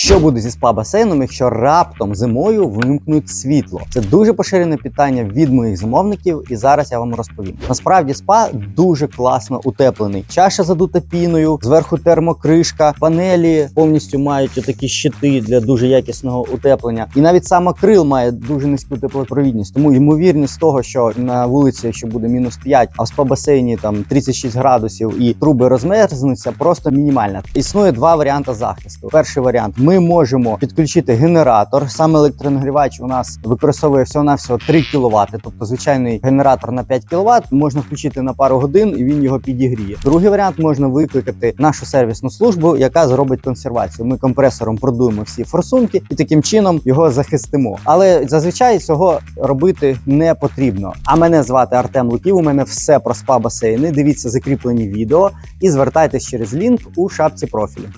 Що буде зі спа басейном, якщо раптом зимою вимкнуть світло? Це дуже поширене питання від моїх замовників, і зараз я вам розповім. Насправді спа дуже класно утеплений. Чаша задута піною, зверху термокришка, панелі повністю мають такі щити для дуже якісного утеплення. І навіть сам акрил має дуже низьку теплопровідність. Тому ймовірність того, що на вулиці, якщо буде мінус 5, а в спа-басейні там 36 градусів і труби розмерзнуться, просто мінімальна. Існує два варіанти захисту. Перший варіант: ми можемо підключити генератор. Саме електронагрівач у нас використовує всього навсього 3 кВт, тобто звичайний генератор на 5 кВт можна включити на пару годин і він його підігріє. Другий варіант можна викликати нашу сервісну службу, яка зробить консервацію. Ми компресором продуємо всі форсунки і таким чином його захистимо. Але зазвичай цього робити не потрібно. А мене звати Артем Луків. У мене все про спа басейни. Дивіться закріплені відео і звертайтесь через лінк у шапці профілю.